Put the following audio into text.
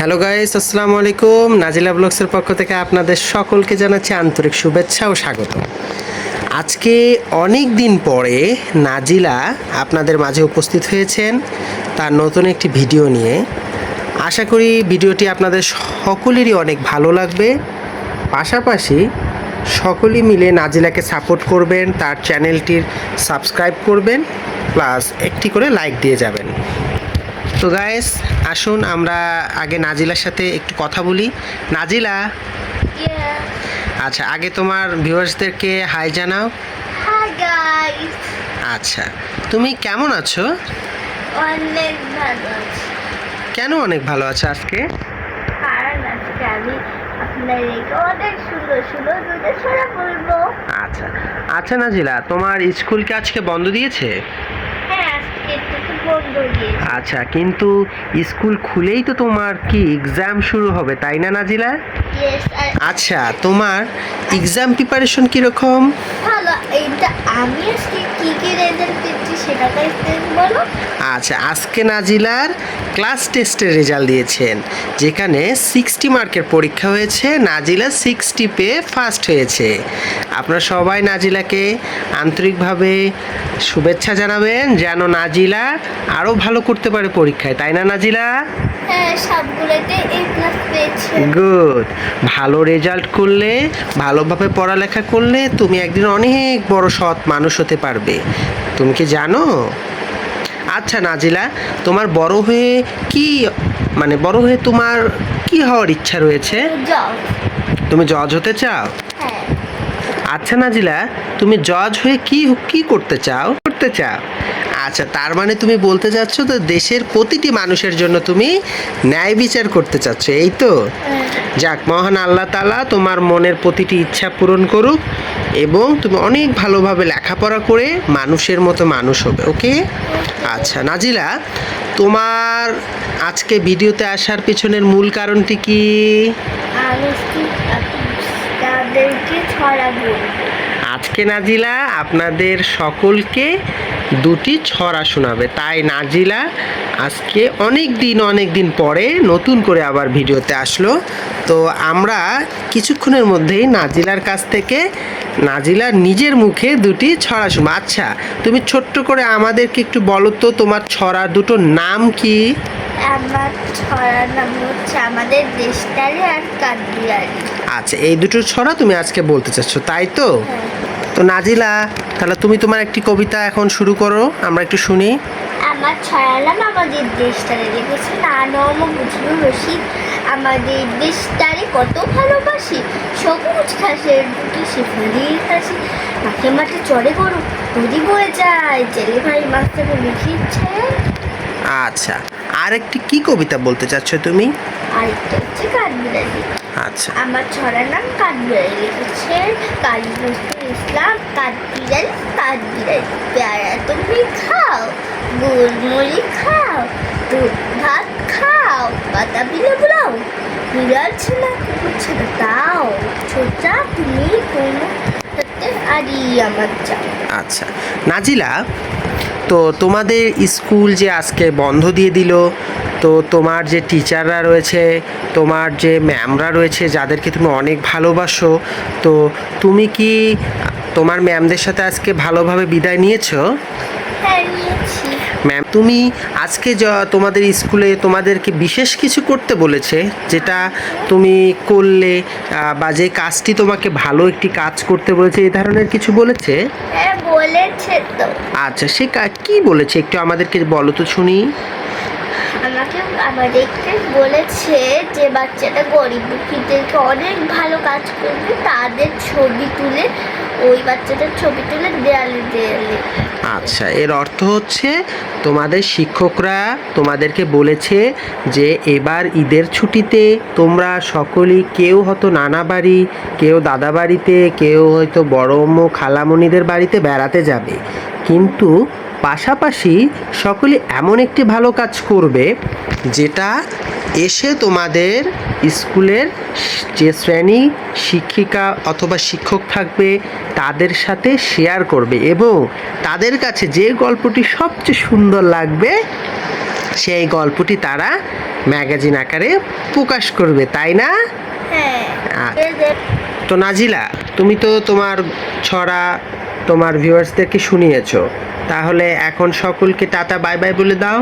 Hello guys আসসালামু আলাইকুম। নাজিলা ব্লগসের পক্ষ থেকে আপনাদের সকলকে জানাচ্ছি আন্তরিক শুভেচ্ছা ও স্বাগত। আজকে অনেক দিন পরে নাজিলা আপনাদের মাঝে উপস্থিত হয়েছেন তার নতুন একটি ভিডিও নিয়ে। আশা করি ভিডিওটি আপনাদের সকলেরই অনেক ভালো লাগবে। পাশাপাশি সকলেই মিলে নাজিলাকে সাপোর্ট করবেন, তার চ্যানেলটির সাবস্ক্রাইব করবেন, প্লাস একটি করে লাইক দিয়ে যাবেন। তো গাইস আসুন আমরা আগে নাজিলার সাথে একটু কথা বলি। নাজিলা! আচ্ছা আগে তোমার ভিউয়ার্সদেরকে হাই জানাও। আচ্ছা তুমি কেমন আছো? অনেক ভালো কেন অনেক ভালো আছো আজকে? কারণ আজকে আমি আপনাদেরকে অনেক সুন্দর সুন্দর দুটো ছড়া বলব। আচ্ছা আচ্ছা নাজিলা তোমার স্কুল কি আজকে বন্ধ দিয়েছে হ্যাঁ আজকে থেকে বন্ধ দিয়েছি আচ্ছা কিন্তু স্কুল খুলেই তো তোমার কি এক্সাম শুরু হবে তাই না নাজিলা? আচ্ছা তোমার এক্সাম প্রিপারেশন কীরকম? ভালো এইটা আমি আজকে কি কি রেজাল্ট পেয়েছি সেটা আচ্ছা আজকে নাজিলার ক্লাস টেস্টের রেজাল্ট দিয়েছেন যেখানে সিক্সটি মার্কের পরীক্ষা হয়েছে নাজিলা সিক্সটি পেয়ে ফার্স্ট হয়েছে। আপনারা সবাই নাজিলাকে আন্তরিকভাবে শুভেচ্ছা জানাবেন যেন নাজিলা আরও ভালো করতে পারে পরীক্ষায় তাই না নাজিলা? হ্যাঁ গুড ভালো রেজাল্ট করলে ভালোভাবে পড়ালেখা করলে তুমি একদিন অনেক বড় সৎ মানুষ হতে পারবে। তুমি কি জানো? আচ্ছা নাজিলা তোমার বড় হয়ে কি মানে বড় হয়ে তোমার কি হওয়ার ইচ্ছা রয়েছে? তুমি জজ হতে চাও? হ্যাঁ। আচ্ছা নাজিলা তুমি জজ হয়ে কি কি করতে চাও? করতে চাও? আচ্ছা তার মানে তুমি বলতে চাচ্ছ তো দেশের প্রতিটি মানুষের জন্য তুমি ন্যায় বিচার করতে চাচ্ছ এই তো? হ্যাঁ। যাক মহান আল্লাহ তালা তোমার মনের প্রতিটি ইচ্ছা পূরণ করুক এবং তুমি অনেক ভালোভাবে লেখাপড়া করে মানুষের মতো মানুষ হবে ওকে? আচ্ছা নাজিলা তোমার আজকে ভিডিওতে আসার পেছনের মূল কারণটি কি? তাদেরকে ছড়া আজকে নাজিলা আপনাদের সকলকে দুটি ছড়া শোনাবে। তাই নাজিলা আজকে অনেক দিন অনেক দিন পরে নতুন করে আবার ভিডিওতে আসলো। তো আমরা কিছুক্ষণের মধ্যেই নাজিলার কাছ থেকে নাজিলার নিজের মুখে দুটি ছড়া শুনব। আচ্ছা তুমি ছোট্ট করে আমাদেরকে একটু বলো তো, তোমার ছড়া দুটো নাম কি? আমার ছড়ার নাম হচ্ছে আমাদের দেশটারি আর কাঠবিড়ালি আচ্ছা এই দুটো ছড়া তুমি আজকে বলতে চাচ্ছ তাই তো? তো নাজিলা তাহলে তুমি তোমার একটি কবিতা এখন শুরু করো আমরা একটু শুনি। আমার ছড়ার নাম আমাদের দেশটারে লিখেছে নানম বুঝলু রশিদ আমাদের দেশটারে কত ভালোবাসি। সবুজ ঘাসের বুকে সে ফুলির হাসি। মাঠে মাঠে চড়ে গরু নদী বয়ে যায়। জেলে ভাই থেকে লিখিচ্ছে আচ্ছা। আর একটি কি কবিতা বলতে চাচ্ছ তুমি? আরেকটা হচ্ছে কাঠবিড়ালি। আচ্ছা। আমার ছড়ার নাম কাঠবিড়ালি। লিখেছে কালী নজরুল ইসলাম কাঠবিড়ালি কাঠবিড়ালি। পেয়ারা তুমি খাও গোলমরি খাও দুধ ভাত খাও পাতা বিলে বুলাও বিড়াল ছেলে কুকুর ছেলে তাও ছোটা তুমি কোনো হাতে আরি আমার চাও। আচ্ছা। নাজিলা তো তোমাদের স্কুল যে আজকে বন্ধ দিয়ে দিল, তো তোমার যে টিচাররা রয়েছে, তোমার যে ম্যামরা রয়েছে, যাদেরকে তুমি অনেক ভালোবাসো, তো তুমি কি তোমার ম্যামদের সাথে আজকে ভালোভাবে বিদায় নিয়েছো? ম্যাম তুমি আজকে য- তোমাদের স্কুলে তোমাদেরকে বিশেষ কিছু করতে বলেছে যেটা তুমি করলে বা যে কাজটি তোমাকে ভালো একটি কাজ করতে বলেছে এই ধরনের কিছু বলেছে? হ্যাঁ বলেছে তো। আচ্ছা সে কি বলেছে? একটু আমাদেরকে বলো তো শুনি। আমাকে আমাদেরকে বলেছে যে বাচ্চাটা গরিব দুঃখীদেরকে অনেক ভালো কাজ করবে তাদের ছবি তুলে ওই বাচ্চাটার ছবি তুলে দেয়ালে দেয়ালে। আচ্ছা এর অর্থ হচ্ছে তোমাদের শিক্ষকরা তোমাদেরকে বলেছে যে এবার ঈদের ছুটিতে তোমরা সকলেই কেউ হয়তো নানা বাড়ি, কেউ দাদা বাড়িতে, কেউ হয়তো বড় অম্মু খালামণিদের বাড়িতে বেড়াতে যাবে। কিন্তু পাশাপাশি সকলে এমন একটি ভালো কাজ করবে যেটা এসে তোমাদের স্কুলের যে শ্রেণি শিক্ষিকা অথবা শিক্ষক থাকবে তাদের সাথে শেয়ার করবে এবং তাদের কাছে যে গল্পটি সবচেয়ে সুন্দর লাগবে সেই গল্পটি তারা ম্যাগাজিন আকারে প্রকাশ করবে তাই না? হ্যাঁ। তো নাজিলা তুমি তো তোমার ছড়া তোমার ভিউয়ার্সদেরকে শুনিয়েছো? তাহলে এখন সকলকে টাটা বাই বাই বলে দাও।